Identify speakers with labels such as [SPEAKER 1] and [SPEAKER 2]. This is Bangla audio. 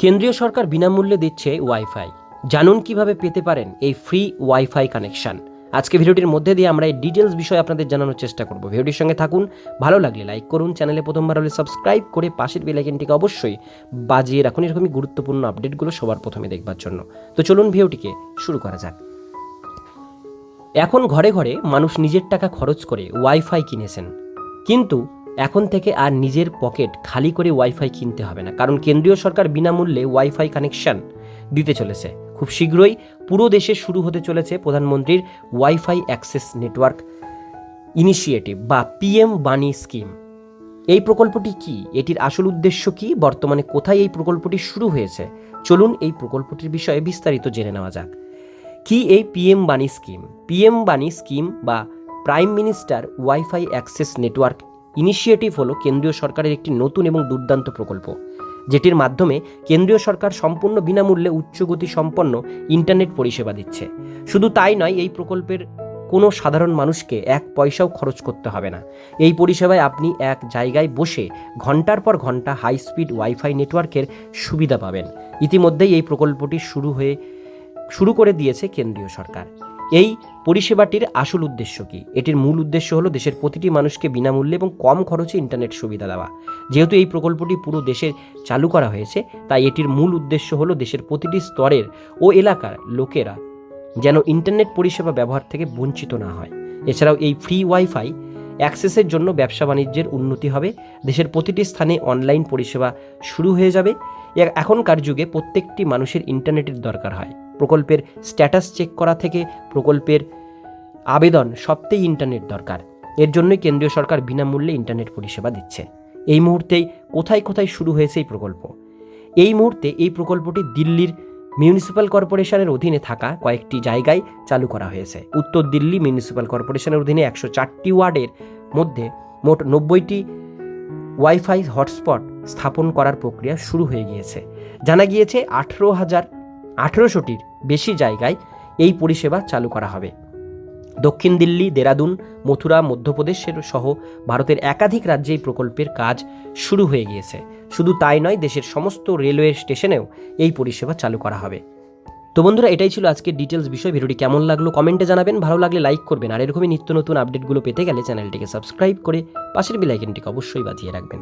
[SPEAKER 1] কেন্দ্রীয় সরকার বিনামূল্যে দিচ্ছে ওয়াইফাই। জানুন কীভাবে পেতে পারেন এই ফ্রি ওয়াইফাই কানেকশন। আজকে ভিডিওটির মধ্যে দিয়ে আমরা এই ডিটেলস বিষয়ে আপনাদের জানানোর চেষ্টা করব। ভিডিওটির সঙ্গে থাকুন, ভালো লাগলে লাইক করুন, চ্যানেলে প্রথমবার হলে সাবস্ক্রাইব করে পাশের বেলাইকেনটিকে অবশ্যই বাজিয়ে রাখুন। এরকমই গুরুত্বপূর্ণ আপডেটগুলো সবার প্রথমে দেখবার জন্য। তো চলুন ভিডিওটিকে শুরু করা যাক। এখন ঘরে ঘরে মানুষ নিজের টাকা খরচ করে ওয়াইফাই কিনেছেন। কিন্তু এখন থেকে আর নিজের পকেট খালি করে ওয়াইফাই কিনতে হবে না। কারণ কেন্দ্রীয় সরকার বিনামূল্যে ওয়াইফাই কানেকশন দিতে চলেছে। খুব শীঘ্রই পুরো দেশে শুরু হতে চলেছে প্রধানমন্ত্রীর ওয়াইফাই অ্যাক্সেস নেটওয়ার্ক ইনিশিয়েটিভ বা পিএম বাণী স্কিম এই প্রকল্পটি কি? এটির আসল উদ্দেশ্য কি? বর্তমানে কোথায় এই প্রকল্পটি শুরু হয়েছে? চলুন এই প্রকল্পটির বিষয়ে বিস্তারিত জেনে নেওয়া যাক। কি এই PM WANI scheme PM WANI scheme বা prime minister wifi access network initiative হলো কেন্দ্রীয় সরকারের একটি নতুন এবং দুর্দান্ত প্রকল্প, যেটির মাধ্যমে কেন্দ্রীয় সরকার সম্পূর্ণ বিনামূল্যে উচ্চগতি সম্পন্ন ইন্টারনেট পরিষেবা দিচ্ছে। শুধু তাই নয়, এই প্রকল্পের কোনো সাধারণ মানুষকে এক পয়সাও খরচ করতে হবে না। এই পরিষেবায় আপনি এক জায়গায় বসে ঘণ্টার পর ঘণ্টা হাই স্পিড ওয়াইফাই নেটওয়ার্কের সুবিধা পাবেন। ইতিমধ্যেই এই প্রকল্পটি শুরু হয়ে, শুরু করে দিয়েছে কেন্দ্রীয় সরকার। এই পরিষেবাটির আসল উদ্দেশ্য কি? এটির মূল উদ্দেশ্য হলো দেশের প্রতিটি মানুষকে বিনামূল্যে এবং কম খরচে ইন্টারনেট সুবিধা দেওয়া। যেহেতু এই প্রকল্পটি পুরো দেশের চালু করা হয়েছে, তাই এটির মূল উদ্দেশ্য হলো দেশের প্রতিটি স্তরের ও এলাকার লোকেরা যেন ইন্টারনেট পরিষেবা ব্যবহার থেকে বঞ্চিত না হয়। এছাড়াও এই ফ্রি ওয়াইফাই অ্যাক্সেসের জন্য ব্যবসা বাণিজ্যের উন্নতি হবে, দেশের প্রতিটি স্থানে অনলাইন পরিষেবা শুরু হয়ে যাবে এখনকার যুগে প্রত্যেকটি মানুষের ইন্টারনেটের দরকার হয়। প্রকল্পের স্ট্যাটাস চেক করা থেকে প্রকল্পের আবেদন সবতেই ইন্টারনেট দরকার। এর জন্যই কেন্দ্রীয় সরকার বিনামূল্যে ইন্টারনেট পরিষেবা দিচ্ছে। এই মুহূর্তেই কোথায় কোথায় শুরু হয়েছে এই প্রকল্প? এই মুহূর্তে এই প্রকল্পটি দিল্লির মিউনিসিপ্যাল কর্পোরেশনের অধীনে থাকা কয়েকটি জায়গায় চালু করা হয়েছে। উত্তর দিল্লি মিউনিসিপ্যাল কর্পোরেশনের অধীনে একশো চারটি ওয়ার্ডের মধ্যে মোট নব্বইটি ওয়াইফাই হটস্পট স্থাপন করার প্রক্রিয়া শুরু হয়ে গিয়েছে। জানা গিয়েছে আঠেরো হাজার আঠেরোশোটির বেশি জায়গায় এই পরিষেবা চালু করা হবে। দক্ষিণ দিল্লি, দেরাদুন, মথুরা মধ্যপ্রদেশের সহ ভারতের একাধিক রাজ্যে এই প্রকল্পের কাজ শুরু হয়ে গিয়েছে। শুধু তাই নয়, দেশের সমস্ত রেলওয়ে স্টেশনেও এই পরিষেবা চালু করা হবে। তো বন্ধুরা, এটাই ছিল আজকের ডিটেলস বিষয়। ভিডিওটি কেমন লাগল কমেন্টে জানাবেন। ভালো লাগলে লাইক করবেন। আর এরকমই নিত্য নতুন আপডেটগুলো পেতে গেলে চ্যানেলটিকে সাবস্ক্রাইব করে পাশের বেলাইকনটিকে অবশ্যই বাজিয়ে রাখবেন।